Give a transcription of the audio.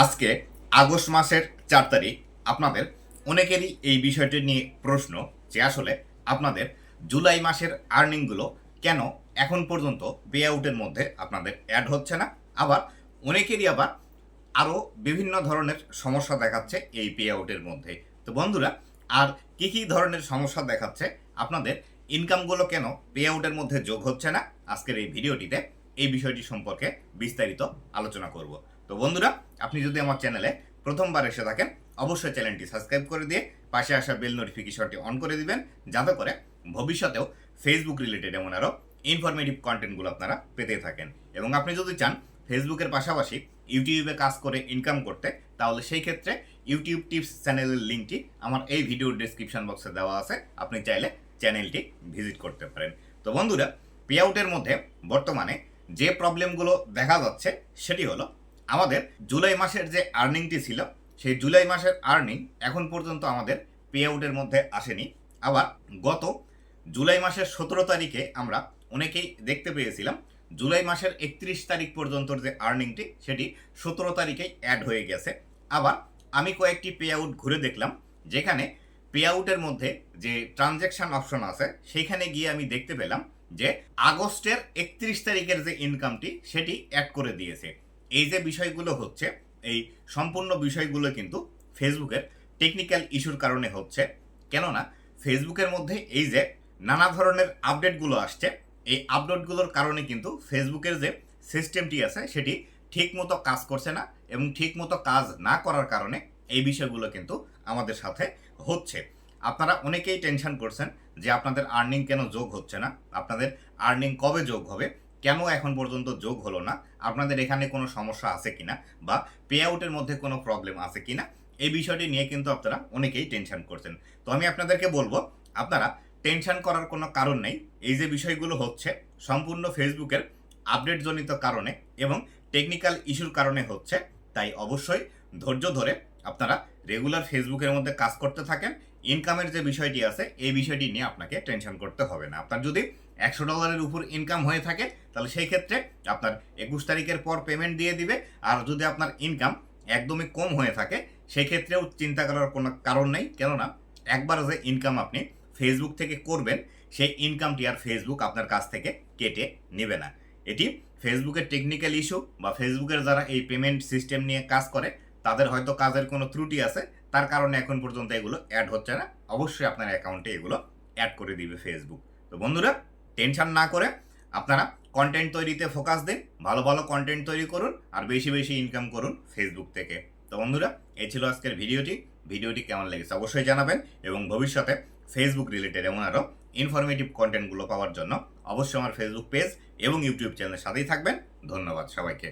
আজকে আগস্ট মাসের চার তারিখ। আপনাদের অনেকেরই এই বিষয়টি নিয়ে প্রশ্ন যে আসলে আপনাদের জুলাই মাসের আর্নিংগুলো কেন এখন পর্যন্ত পে আউটের মধ্যে আপনাদের অ্যাড হচ্ছে না? আবার অনেকেরই আবার আরও বিভিন্ন ধরনের সমস্যা দেখাচ্ছে এই পে আউটের মধ্যে। তো বন্ধুরা, আর কি কি ধরনের সমস্যা দেখাচ্ছে? আপনাদের ইনকামগুলো কেন পে আউটের মধ্যে যোগ হচ্ছে না? আজকের এই ভিডিওটিতে এই বিষয়টি সম্পর্কে বিস্তারিত আলোচনা করব। তো বন্ধুরা, আপনি যদি আমার চ্যানেলে প্রথমবার এসে থাকেন, অবশ্যই চ্যানেলটি সাবস্ক্রাইব করে দিয়ে পাশে আসা বেল নোটিফিকেশনটি অন করে দিবেন, যাতে করে ভবিষ্যতেও ফেসবুক রিলেটেড এমন আরও ইনফরমেটিভ কন্টেন্টগুলো আপনারা পেতে থাকেন। এবং আপনি যদি চান ফেসবুকের পাশাপাশি ইউটিউবে কাজ করে ইনকাম করতে, তাহলে সেই ক্ষেত্রে ইউটিউব টিপস চ্যানেলের লিঙ্কটি আমার এই ভিডিওর ডিসক্রিপশন বক্সে দেওয়া আছে। আপনি চাইলে চ্যানেলটি ভিজিট করতে পারেন। তো বন্ধুরা পে আউটের মধ্যে বর্তমানে যে প্রবলেমগুলো দেখা যাচ্ছে, সেটি হলো আমাদের জুলাই মাসের যে আর্নিংটি ছিল, সেই জুলাই মাসের আর্নিং এখন পর্যন্ত আমাদের পে আউটের মধ্যে আসেনি। আবার গত জুলাই মাসের সতেরো তারিখে আমরা অনেকেই দেখতে পেয়েছিলাম, জুলাই মাসের একত্রিশ তারিখ পর্যন্ত যে আর্নিংটি সেটি সতেরো তারিখেই অ্যাড হয়ে গেছে। আবার আমি কয়েকটি পে আউট ঘুরে দেখলাম, যেখানে পে আউটের মধ্যে যে ট্রানজ্যাকশন অপশন আছে, সেইখানে গিয়ে আমি দেখতে পেলাম যে আগস্টের একত্রিশ তারিখের যে ইনকামটি সেটি অ্যাড করে দিয়েছে। এই যে বিষয়গুলো হচ্ছে, এই সম্পূর্ণ বিষয়গুলো কিন্তু ফেসবুকের টেকনিক্যাল ইস্যুর কারণে হচ্ছে। কেননা, ফেসবুকের মধ্যে এই যে নানা ধরনের আপডেটগুলো আসছে, এই আপডেটগুলোর কারণে কিন্তু ফেসবুকের যে সিস্টেমটি আছে, সেটি ঠিক মতো কাজ করছে না এবং ঠিক মতো কাজ না করার কারণে এই বিষয়গুলো কিন্তু আমাদের সাথে হচ্ছে। আপনারা অনেকেই টেনশন করছেন যে আপনাদের আর্নিং কেন যোগ হচ্ছে না? আপনাদের আর্নিং কবে যোগ হবে? কেন এখন পর্যন্ত যোগ হলো না? আপনাদের এখানে কোনো সমস্যা আছে কিনা? বা পে আউটের মধ্যে কোনো প্রবলেম আছে কিনা? এই বিষয়টি নিয়ে কিন্তু আপনারা অনেকেই টেনশন করছেন। তো আমি আপনাদেরকে বলব, আপনারা টেনশন করার কোনো কারণ নেই। এই যে বিষয়গুলো হচ্ছে, সম্পূর্ণ ফেসবুকের আপডেটজনিত কারণে এবং টেকনিক্যাল ইস্যুর কারণে হচ্ছে, তাই অবশ্যই ধৈর্য ধরে আপনারা রেগুলার ফেসবুকের মধ্যে কাজ করতে থাকেন। ইনকামের যে বিষয়টি আছে, এই বিষয়টি নিয়ে আপনাকে টেনশন করতে হবে না। আপনার যদি একশো ডলারের উপর ইনকাম হয়ে থাকে, তাহলে সেই ক্ষেত্রে আপনার একুশ তারিখের পর পেমেন্ট দিয়ে দিবে। আর যদি আপনার ইনকাম একদমই কম হয়ে থাকে, সেই ক্ষেত্রেও চিন্তা করার কোনো কারণ নেই। কেননা, একবার যে ইনকাম আপনি ফেসবুক থেকে করবেন, সেই ইনকামটি আর ফেসবুক আপনার কাছ থেকে কেটে নেবে না। এটি ফেসবুকের টেকনিক্যাল ইস্যু বা ফেসবুকের যারা এই পেমেন্ট সিস্টেম নিয়ে কাজ করে, তাদের হয়তো কাজের কোনো ত্রুটি আছে। তার কারণে এখন পর্যন্ত এগুলো অ্যাড হচ্ছে না। অবশ্যই আপনার অ্যাকাউন্টে এগুলো অ্যাড করে দিবে ফেসবুক তো বন্ধুরা টেনশন না করে আপনারা কন্টেন্ট তৈরিতে ফোকাস দিন, ভালো ভালো কন্টেন্ট তৈরি করুন আর বেশি বেশি ইনকাম করুন ফেসবুক থেকে। তো বন্ধুরা এ ছিল আজকের ভিডিওটি। ভিডিওটি কেমন লেগেছে অবশ্যই জানাবেন এবং ভবিষ্যতে ফেসবুক রিলেটেড এমন আরও ইনফরমেটিভ কন্টেন্টগুলো পাওয়ার জন্য অবশ্যই আমার ফেসবুক পেজ এবং ইউটিউব চ্যানেলের সাথেই থাকবেন। ধন্যবাদ সবাইকে।